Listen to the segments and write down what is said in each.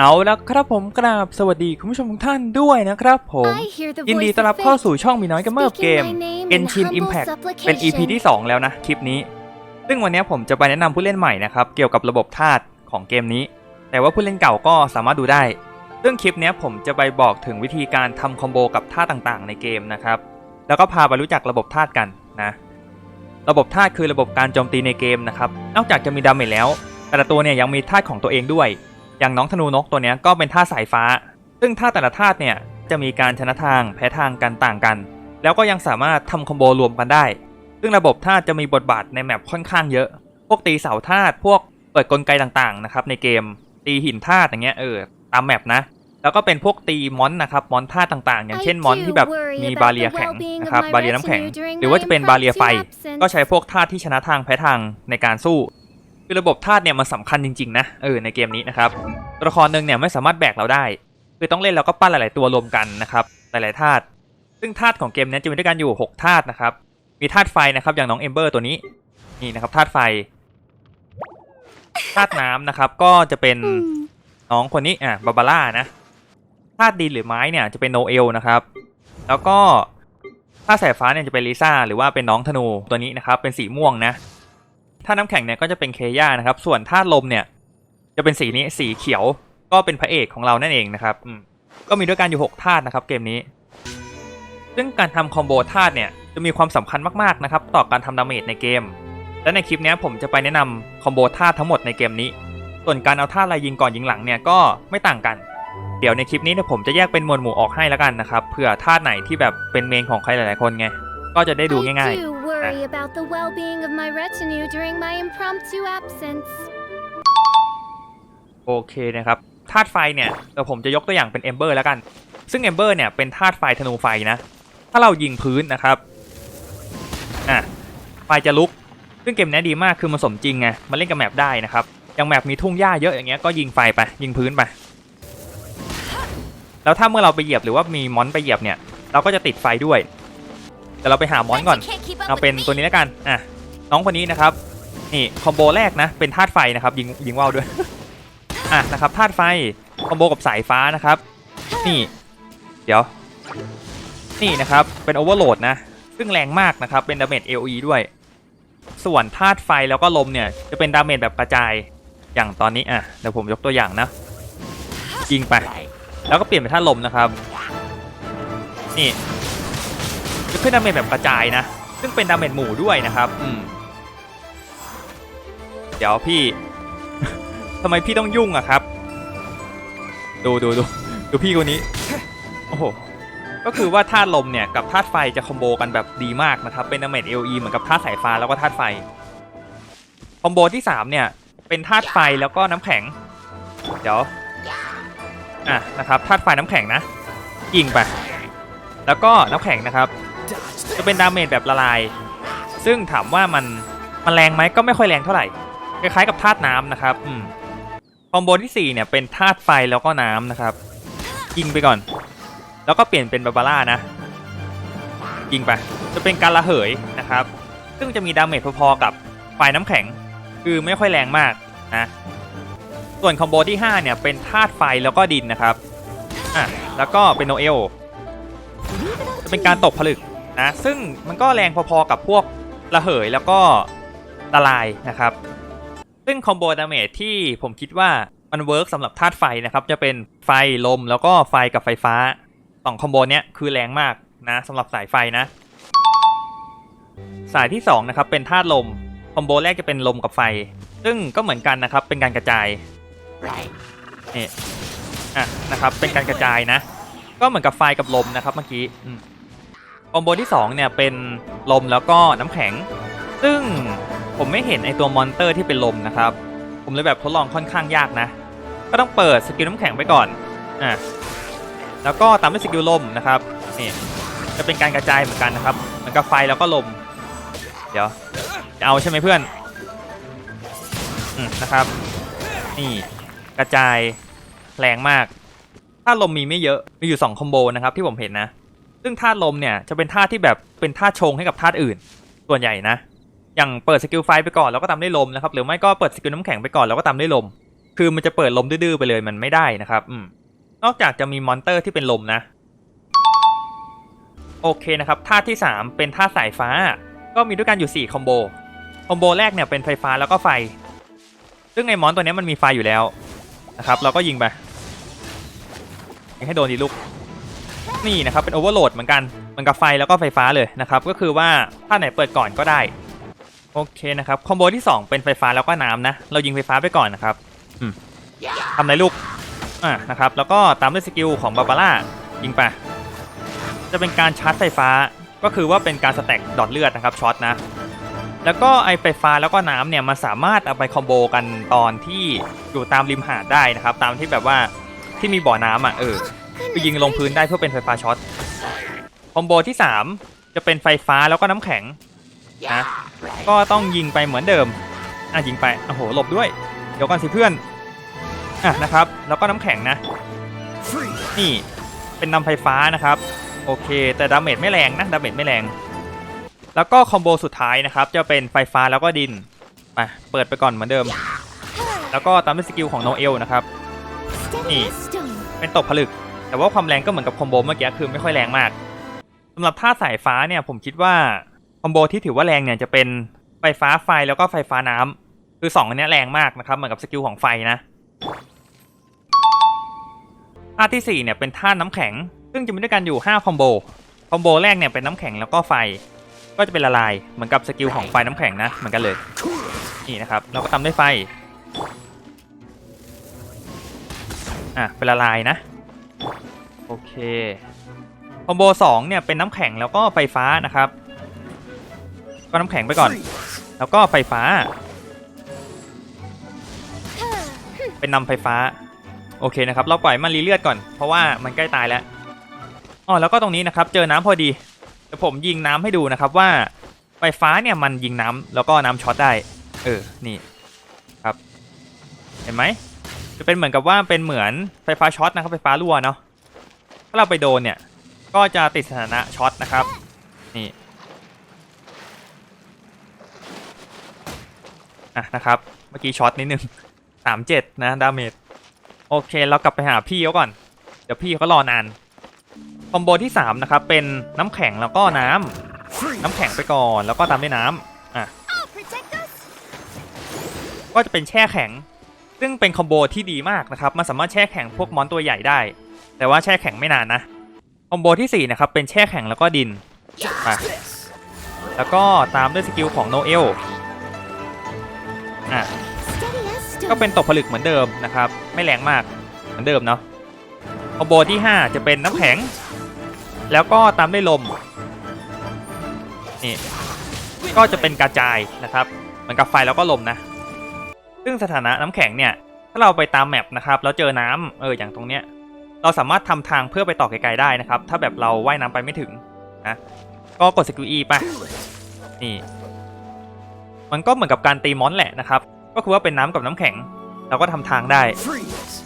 เอาละครับผมกราบสวัสดีคุณผู้ชมทุกท่านด้วยนะครับผมยินดีต้อนรับเข้าสู่ช่องมีน้อยกัมเมอร์เกม Genshin Impact เป็น EP ที่ 2 แล้วนะ คลิปนี้ ซึ่งวันนี้ผมจะไปแนะนำผู้เล่นใหม่นะครับ เกี่ยวกับระบบธาตุของเกมนี้ แต่ว่าผู้เล่นเก่าก็สามารถดูได้ ซึ่งคลิปเนี้ยผมจะไปบอกถึงวิธีการทำคอมโบกับธาตุต่างๆ ในเกมนะครับ แล้วก็พาไปรู้จักระบบธาตุกันนะ ระบบธาตุคือระบบการโจมตีในเกมนะครับ นอกจากจะมีดาเมจแล้ว แต่ละตัวเนี่ยยังมีธาตุของตัวเองด้วย อย่างน้องธนูนกตัวนี้ก็เป็นธาสายฟ้า ซึ่งธาแต่ละธาเนี่ยจะมีการชนะทางแพ้ทางกันต่างกัน แล้วก็ยังสามารถทำคอมโบรวมกันได้ ซึ่งระบบธาจะมีบทบาทในแมปค่อนข้างเยอะ พวกตีเสาธาตุพวกเปิดกลไกต่างๆนะครับในเกม ตีหินธาตุอย่างเงี้ยเออตามแมปนะแล้วก็เป็นพวกตีมอนนะครับมอนธาต่างๆ อย่างเช่นมอนที่แบบมีบาเรียแข็งนะครับบาเรียน้ำแข็ง หรือว่าจะเป็นบาเรียไฟ ก็ใช้พวกธาที่ชนะทางแพ้ทางในการสู้ คือระบบธาตุเนี่ยมันสำคัญจริงๆนะเออในเกมนี้นะครับตัวละครหนึ่งเนี่ยไม่สามารถแบกเราได้ คือต้องเล่นแล้วก็ปั้นหลาย ๆ ตัวรวมกันนะครับหลายๆธาตุซึ่งธาตุของเกมเนี้จะมีด้วยกันอยู่6ธาตุนะครับมีธาตุไฟนะครับอย่างน้องเอมเบอร์ตัวนี้นี่นะครับธาตุไฟธาตุน้ำนะครับก็จะเป็นน้องคนนี้อะบาบาร่านะธาตุดินหรือไม้เนี่ยจะเป็นโนเอลนะครับแล้วก็ธาตุสายฟ้าเนี่ยจะเป็นลิซ่าหรือว่าเป็นน้องธนูตัวนี้นะครับเป็นสีม่วงนะ ธาน้ำแข็งเนี่ยก็จะเป็นเคย่านะครับ ส่วนธาตุลมเนี่ยจะเป็นสีนี้สีเขียวก็เป็นพระเอกของเรานั่นเองนะครับก็มีด้วยกันอยู่6ธาตุนะครับเกมนี้ ซึ่งการทำคอมโบธาตุเนี่ยจะมีความสำคัญมากๆนะครับต่อการทำดาเมจในเกม และในคลิปนี้ผมจะไปแนะนำคอมโบธาตุทั้งหมดในเกมนี้ ส่วนการเอาธาตุอะไรยิงก่อนยิงหลังเนี่ยก็ไม่ต่างกัน เดี๋ยวในคลิปนี้เนี่ยผมจะแยกเป็นหมวดหมู่ออกให้แล้วกันนะครับเผื่อธาตุไหนที่แบบเป็นเมนของใครหลายๆคนไง ก็จะได้ดูง่าย I do worry about the well-being of my retinue during my impromptu absence. ๆ โอเคนะครับธาตุไฟเนี่ยเดี๋ยวผมจะยกตัวอย่างเป็นเอมเบอร์แล้วกัน ซึ่งเอมเบอร์เนี่ยเป็นธาตุไฟธนูไฟนะ ถ้าเรายิงพื้นนะครับอะไฟจะลุก ซึ่งเกมนี้ดีมากคือมันสมจริงไงมันเล่นกับแมปได้นะครับอย่างแมปมีทุ่งหญ้าเยอะอย่างเงี้ยก็ยิงไฟไปยิงพื้นไป แล้วถ้าเมื่อเราไปเหยียบหรือว่ามีมอนไปเหยียบเนี่ย เราก็จะติดไฟด้วย แต่เราไปหามอนก่อน เอาเป็นตัวนี้แล้วกัน อะ น้องคนนี้นะครับ นี่คอมโบแรกนะ เป็นธาตุไฟนะครับ ยิงยิงว่าวด้วย อะนะครับธาตุไฟ คอมโบกับสายฟ้านะครับ นี่ เดี๋ยว นี่นะครับ เป็นโอเวอร์โหลดนะ ซึ่งแรงมากนะครับ เป็นดาเมจ AOE ด้วย ส่วนธาตุไฟแล้วก็ลมเนี่ย จะเป็นดาเมจแบบกระจาย อย่างตอนนี้ อะ เดี๋ยวผมยกตัวอย่างนะ ยิงไป แล้วก็เปลี่ยนเป็นธาตุลมนะครับ นี่ จะขึ้นดาเมจแบบกระจายนะ ซึ่งเป็นดาเมจหมู่ด้วยนะครับอืมเดี๋ยวพี่ ทำไมพี่ต้องยุ่งอะครับ ดูดูดูดูพี่คนนี้ โอ้โห ก็คือว่าธาตุลมเนี่ยกับธาตุไฟจะคอมโบกันแบบดีมากนะครับ เป็นดาเมจ LE เหมือนกับธาตุสายฟ้าแล้วก็ธาตุไฟ คอมโบที่3เนี่ย เป็นธาตุไฟแล้วก็น้ำแข็ง เดี๋ยว อะนะครับธาตุไฟน้ำแข็งนะยิงไป แล้วก็น้ำแข็งนะครับ จะเป็นดาเมจแบบละลาย ซึ่งถามว่ามันมันแรงไหมก็ไม่ค่อยแรงเท่าไหร่ คล้ายๆกับธาตุน้ำนะครับอืมคอมโบที่4เนี่ยเป็นธาตุไฟแล้วก็น้ำนะครับ ยิงไปก่อน แล้วก็เปลี่ยนเป็นบาบาร่านะยิงไป จะเป็นการระเหยนะครับ ซึ่งจะมีดาเมจพอๆกับไฟน้ำแข็ง คือไม่ค่อยแรงมากนะ ส่วนคอมโบที่ 5 เนี่ยเป็นธาตุไฟแล้วก็ดินนะครับอะแล้วก็เป็นโนเอล จะเป็นการตกผลึก นะ ซึ่งมันก็แรงพอๆกับพวกระเหยแล้วก็ละลายนะครับ ซึ่งคอมโบดาเมจที่ผมคิดว่ามันเวิร์กสำหรับธาตุไฟนะครับ จะเป็นไฟลมแล้วก็ไฟกับไฟฟ้าสองคอมโบเนี้ยคือแรงมากนะสำหรับสายไฟนะ สายที่สองนะครับเป็นธาตุลมคอมโบแรกจะเป็นลมกับไฟ ซึ่งก็เหมือนกันนะครับเป็นการกระจายนี่อะนะครับเป็นการกระจายนะ ก็เหมือนกับไฟกับลมนะครับเมื่อกี้อืม คอมโบที่2เนี่ยเป็นลมแล้วก็น้ำแข็ง ซึ่งผมไม่เห็นไอตัวมอนเตอร์ที่เป็นลมนะครับ ผมเลยแบบทดลองค่อนข้างยากนะ ก็ต้องเปิดสกิลน้ำแข็งไปก่อนอะแล้วก็ตามด้วยสกิลลมนะครับนี่จะเป็นการกระจายเหมือนกันนะครับเหมือนกับไฟแล้วก็ลม เดี๋ยวจะเอาใช่ไหมเพื่อนอืมนะครับ นี่กระจายแรงมากธาลมมีไม่เยอะมีอยู่2คอมโบนะครับที่ผมเห็นนะ ซึ่งธาตุลมเนี่ยจะเป็นธาตุที่แบบเป็นธาตุชงให้กับธาตุอื่น ส่วนใหญ่นะ อย่างเปิดสกิลไฟไปก่อนแล้วก็ตามด้วยลมนะครับ หรือไม่ก็เปิดสกิลน้ำแข็งไปก่อนแล้วก็ตามด้วยลม คือมันจะเปิดลมดื้อไปเลยมันไม่ได้นะครับอืมนอกจากจะมีมอนเตอร์ที่เป็นลมนะ โอเคนะครับธาตุที่ 3 เป็นธาตุสายฟ้า ก็มีด้วยกันอยู่ 4 คอมโบ คอมโบแรกเนี่ยเป็นไฟฟ้าแล้วก็ไฟ ซึ่งไอ้มอนตัวนี้มันมีไฟอยู่แล้วนะครับ เราก็ยิงไปยิงให้โดนดีลูก นี่นะครับเป็นโอเวอร์โหลดเหมือนกันเหมือนกับไฟแล้วก็ไฟฟ้าเลยนะครับก็คือว่าถ้าไหนเปิดก่อนก็ได้โอเคนะครับคอมโบที่ 2 เป็นไฟฟ้าแล้วก็น้ำนะเรายิงไฟฟ้าไปก่อนนะครับทำไรลูกอ่านะครับแล้วก็ตามด้วยสกิลของบาบาร่ายิงไปจะเป็นการชาร์จไฟฟ้าก็คือว่าเป็นการสแต็กดอทเลือดนะครับช็อตนะแล้วก็ไอไฟฟ้าแล้วก็น้ำเนี่ยมันสามารถเอาไปคอมโบกันตอนที่อยู่ตามริมหาดได้นะครับตามที่แบบว่าที่มีบ่อน้ำอะเออ คือยิงลงพื้นได้เพื่อเป็นไฟฟ้าช็อตคอมโบที่ 3 จะเป็นไฟฟ้าแล้วก็น้ำแข็งนะก็ต้องยิงไปเหมือนเดิมอะยิงไปโอ้โหหลบด้วย เดี๋ยวก่อนสิเพื่อนอะนะครับ แล้วก็น้ำแข็งนะ นี่เป็นนำไฟฟ้านะครับ โอเค แต่ดาเมจไม่แรงนะดาเมจไม่แรง แล้วก็คอมโบสุดท้ายนะครับ จะเป็นไฟฟ้าแล้วก็ดินไปเปิดไปก่อนเหมือนเดิม แล้วก็ตามด้วยสกิลของโนเอลนะครับ Steady as stone. เป็นตกผลึก แต่ว่าความแรงก็เหมือนกับคอมโบเมื่อกี้คือไม่ค่อยแรงมากสำหรับท่าสายฟ้าเนี่ยผมคิดว่าคอมโบที่ถือว่าแรงเนี่ยจะเป็นไฟฟ้าไฟแล้วก็ไฟฟ้าน้ำคือสองอันนี้แรงมากนะครับเหมือนกับสกิลของไฟนะท่าที่สี่เนี่ยเป็นท่าน้ำแข็ง ซึ่งจะมีด้วยกันอยู่5คอมโบคอมโบแรกเนี่ยเป็นน้ำแข็งแล้วก็ไฟก็จะเป็นละลายเหมือนกับสกิลของไฟน้ำแข็งนะเหมือนกันเลยนี่นะครับเราก็ทำด้วยไฟอะเป็นละลายนะ โอเค คอมโบ2เนี่ยเป็นน้ำแข็งแล้วก็ไฟฟ้านะครับ ก็น้ำแข็งไปก่อน แล้วก็ไฟฟ้า เป็นนำไฟฟ้า โอเคนะครับ เราปล่อยมันรีเลือดก่อน เพราะว่ามันใกล้ตายแล้ว อ๋อ แล้วก็ตรงนี้นะครับ เจอน้ำพอดีเดี๋ยวผมยิงน้ำให้ดูนะครับว่าไฟฟ้าเนี่ยมันยิงน้ำแล้วก็น้ำช็อตได้ เออ นี่ครับ เห็นไหม จะเป็นเหมือนกับว่าเป็นเหมือนไฟฟ้าช็อตนะครับไฟฟ้ารั่วเนาะถ้าเราไปโดนเนี่ยก็จะติดสถานะช็อตนะครับนี่อะนะครับเมื่อกี้ช็อตนิดนึงสามเจ็ดนะดาเมจโอเคเรากลับไปหาพี่เขาก่อนเดี๋ยวพี่เขารอนานคอมโบที่สามนะครับเป็นน้ำแข็งแล้วก็น้ำน้ำแข็งไปก่อนแล้วก็ตามด้วยน้ำอะก็จะเป็นแช่แข็ง ซึ่งเป็นคอมโบที่ดีมากนะครับ มันสามารถแช่แข็งพวกมอนตัวใหญ่ได้ แต่ว่าแช่แข็งไม่นานนะ คอมโบที่4นะครับเป็นแช่แข็งแล้วก็ดินไปแล้วก็ตามด้วยสกิลของโนเอลอะก็เป็นตกผลึกเหมือนเดิมนะครับ ไม่แรงมากเหมือนเดิมเนาะคอมโบที่ 5 จะเป็นน้ำแข็ง แล้วก็ตามด้วยลมนี่ก็จะเป็นกระจายนะครับ เหมือนกับไฟแล้วก็ลมนะ ซึ่งสถานะน้ำแข็งเนี่ย ถ้าเราไปตามแมปนะครับแล้วเจอน้ำเอออย่างตรงเนี้ย เราสามารถทำทางเพื่อไปต่อไกลๆได้นะครับ ถ้าแบบเราว่ายน้ำไปไม่ถึงนะก็กดสกิล E ไปนี่ มันก็เหมือนกับการตีมอนแหละนะครับ ก็คือว่าเป็นน้ำกับน้ำแข็ง เราก็ทำทางได้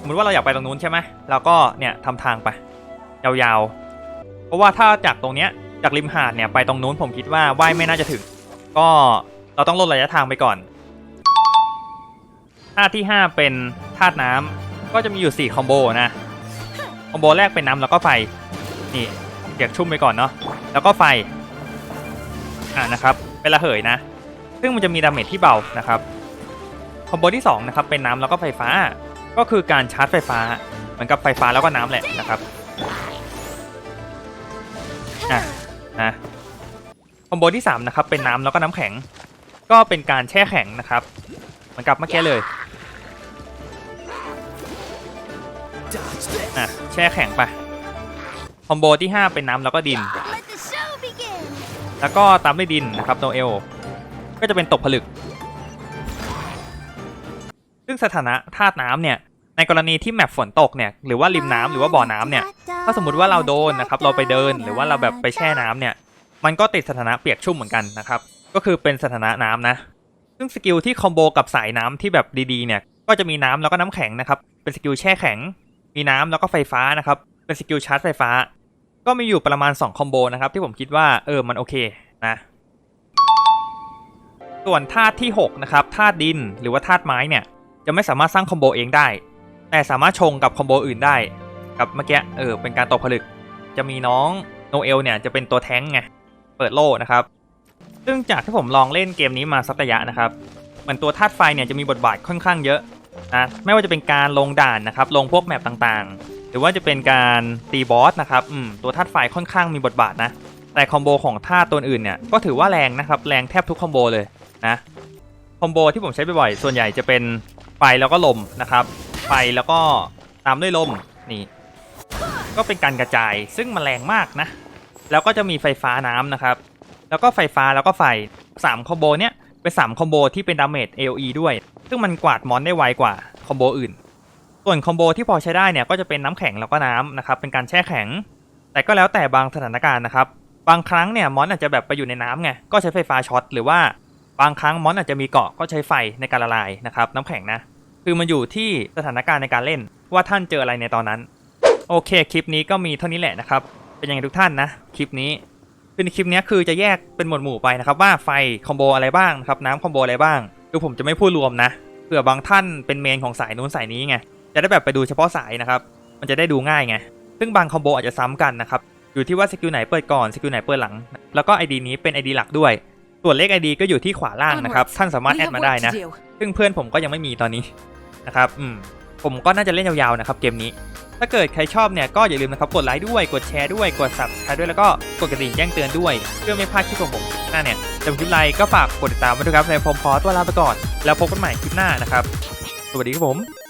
สมมติว่าเราอยากไปตรงนู้นใช่ไหมเราก็เนี่ยทำทางไป ยาวๆ เพราะว่าถ้าจากตรงเนี้ยจากริมหาดเนี่ยไปตรงนู้นผมคิดว่าว่ายไม่น่าจะถึง ก็เราต้องลดระยะทางไปก่อน ธาตุที่ 5 เป็นธาตุน้ำก็จะมีอยู่ 4 คอมโบนะ คอมโบแรกเป็นน้ำแล้วก็ไฟ นี่เปียกชุ่มไปก่อนเนาะ แล้วก็ไฟ อ่านะครับ เป็นระเหยนะ ซึ่งมันจะมีดาเมจที่เบานะครับ คอมโบที่2นะครับเป็นน้ำแล้วก็ไฟฟ้า ก็คือการชาร์จไฟฟ้า เหมือนกับไฟฟ้าแล้วก็น้ำแหละนะครับ อะนะ คอมโบที่3นะครับเป็นน้ำแล้วก็น้ำแข็ง ก็เป็นการแช่แข็งนะครับ เหมือนกับเมื่อกี้เลย อะแช่แข็งไป คอมโบที่ 5 เป็นน้ำแล้วก็ดิน แล้วก็ตามด้วยดินนะครับโนเอล ก็จะเป็นตกผลึก ซึ่งสถานะธาตุน้ำเนี่ย ในกรณีที่แมปฝนตกเนี่ย หรือว่าริมน้ำหรือว่าบ่อน้ำเนี่ย ถ้าสมมติว่าเราโดนนะครับ เราไปเดินหรือว่าเราแบบไปแช่น้ำเนี่ย มันก็ติดสถานะเปียกชุ่มเหมือนกันนะครับ ก็คือเป็นสถานะน้ำนะ ซึ่งสกิลที่คอมโบกับสายน้ำที่แบบดีๆเนี่ย ก็จะมีน้ำแล้วก็น้ำแข็งนะครับ เป็นสกิลแช่แข็ง มีน้ำแล้วก็ไฟฟ้านะครับ เป็นสกิลชาร์จไฟฟ้า ก็มีอยู่ประมาณ 2 คอมโบนะครับ ที่ผมคิดว่าเออมันโอเคนะส่วนธาตุที่ 6 นะครับธาตุดินหรือว่าธาตุไม้เนี่ย จะไม่สามารถสร้างคอมโบเองได้ แต่สามารถชงกับคอมโบอื่นได้ กับเมื่อกี้เออเป็นการตกผลึก จะมีน้องโนเอลเนี่ยจะเป็นตัวแท้งไงเปิดโล่นะครับ ซึ่งจากที่ผมลองเล่นเกมนี้มาสักระยะนะครับ เหมือนตัวธาตุไฟเนี่ยจะมีบทบาทค่อนข้างเยอะ นะไม่ว่าจะเป็นการลงด่านนะครับลงพวกแมปต่างๆ หรือว่าจะเป็นการตีบอสนะครับอืมตัวธาตุไฟค่อนข้างมีบทบาทนะแต่คอมโบของธาตุตัวอื่นเนี่ยก็ถือว่าแรงนะครับแรงแทบทุกคอมโบเลยนะคอมโบที่ผมใช้บ่อยๆส่วนใหญ่จะเป็นไฟแล้วก็ลมนะครับไฟแล้วก็ตามด้วยลมนี่ก็เป็นการกระจายซึ่งมันแรงมากนะ แล้วก็จะมีไฟฟ้าน้ำนะครับ แล้วก็ไฟฟ้าแล้วก็ไฟ3คอมโบเนี้ย เป็น3คอมโบที่เป็นดาเมจ AOE ด้วย ซึ่งมันกวาดมอนได้ไวกว่าคอมโบอื่น ส่วนคอมโบที่พอใช้ได้เนี่ยก็จะเป็นน้ำแข็งแล้วก็น้ำนะครับเป็นการแช่แข็ง แต่ก็แล้วแต่บางสถานการณ์นะครับบางครั้งเนี่ยมอนอาจจะแบบไปอยู่ในน้ำไงก็ใช้ไฟฟ้าช็อตหรือว่าบางครั้งมอนอาจจะมีเกาะก็ใช้ไฟในการละลายนะครับน้ำแข็งนะคือมันอยู่ที่สถานการณ์ในการเล่น ว่าท่านเจออะไรในตอนนั้น โอเคคลิปนี้ก็มีเท่านี้แหละนะครับ เป็นยังไงทุกท่านนะ คลิปนี้ คือในคลิปนี้คือจะแยกเป็นหมวดหมู่ไปนะครับว่าไฟคอมโบอะไรบ้างนะครับน้ำคอมโบอะไรบ้างคือผมจะไม่พูดรวมนะเผื่อบางท่านเป็นเมนของสายนู้นสายนี้ไงจะได้แบบไปดูเฉพาะสายนะครับมันจะได้ดูง่ายไงซึ่งบางคอมโบอาจจะซ้ำกันนะครับอยู่ที่ว่าสกิลไหนเปิดก่อนสกิลไหนเปิดหลัง แล้วก็ ID นี้เป็น ID หลักด้วยส่วนเลข ID ก็อยู่ที่ขวาล่างนะครับท่านสามารถแอดมาได้นะซึ่งเพื่อนผมก็ยังไม่มีตอนนี้นะครับอืม ผมก็น่าจะเล่นยาวๆนะครับเกมนี้ ถ้าเกิดใครชอบเนี่ยก็อย่าลืมนะครับกดไลค์ด้วยกดแชร์ด้วยกด subscribe ด้วยแล้วก็กดกระดิ่งแจ้งเตือนด้วยเพื่อไม่พลาดคลิปของผมหน้าเนี่ยจำคลิปไลค์ก็ฝากกดติดตามไว้ด้วยครับในผมขอตัวลาไปก่อน แล้วพบกันใหม่คลิปหน้านะครับ สวัสดีครับผม